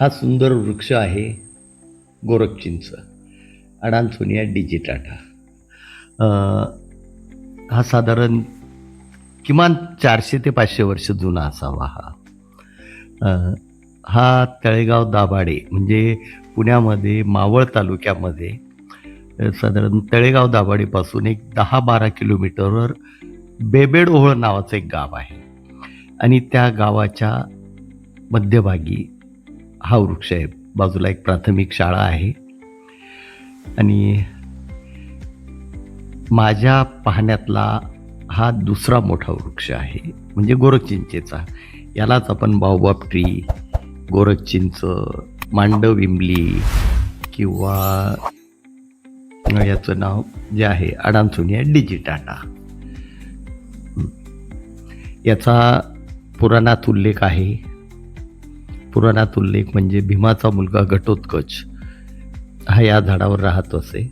हा सुंदर वृक्ष आहे गोरखचिंच. अडानसोनिया डिजिटाटा. हा साधारण किमान चारशे ते पाचशे वर्ष जुना असावा हा. हा तळेगाव दाभाडे म्हणजे पुण्यामध्ये मावळ तालुक्यामध्ये साधारण तळेगाव दाभाडेपासून एक दहा बारा किलोमीटरवर बेबेडोहळ नावाचं एक गाव आहे. आणि त्या गावाच्या मध्यभागी हा वृक्ष आहे. बाजूला एक प्राथमिक शाळा आहे. आणि माझ्या पाहण्यातला हा दुसरा मोठा वृक्ष आहे. म्हणजे गोरखचिंचेचा. यालाच आपण बाओबाब ट्री गोरखचिंच मांडव इमली किंवा याचं नाव जे आहे अडानसोनिया डिजिटाटा. याचा पुराणात उल्लेख आहे. पुराणात उल्लेख म्हणजे भीमाचा मुलगा घटोत्कच हा या झाडावर राहत असे.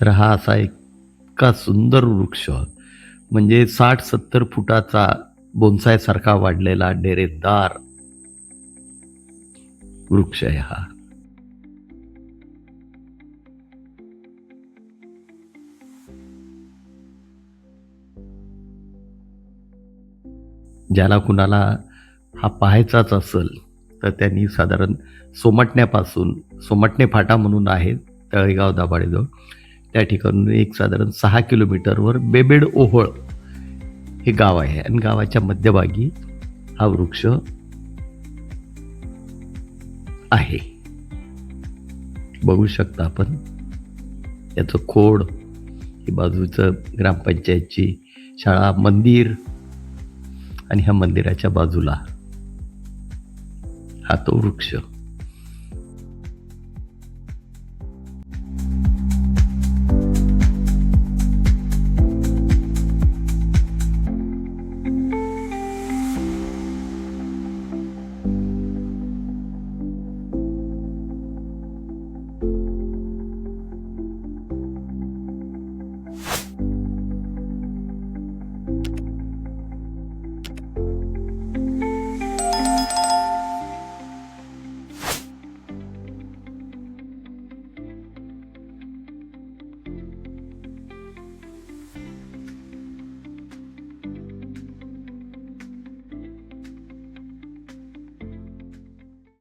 तर हा असा इतका सुंदर वृक्ष म्हणजे साठ सत्तर फुटाचा बोन्सायसारखा वाढलेला डेरेदार वृक्ष आहे हा. ज्याला कुणाला हा पाहायचाच असेल तर त्यांनी साधारण सोमटण्यापासून सोमटणे फाटा म्हणून आहे तळेगाव दाभाडेजवळ. त्या ठिकाणून एक साधारण सहा किलोमीटरवर बेबेड ओहोळ हे गाव आहे. आणि गावाच्या मध्यभागी हा वृक्ष आहे. बघू शकता आपण. याचं खोड ही बाजूचं ग्रामपंचायतची शाळा मंदिर आणि ह्या मंदिराच्या बाजूला हा तो वृक्ष.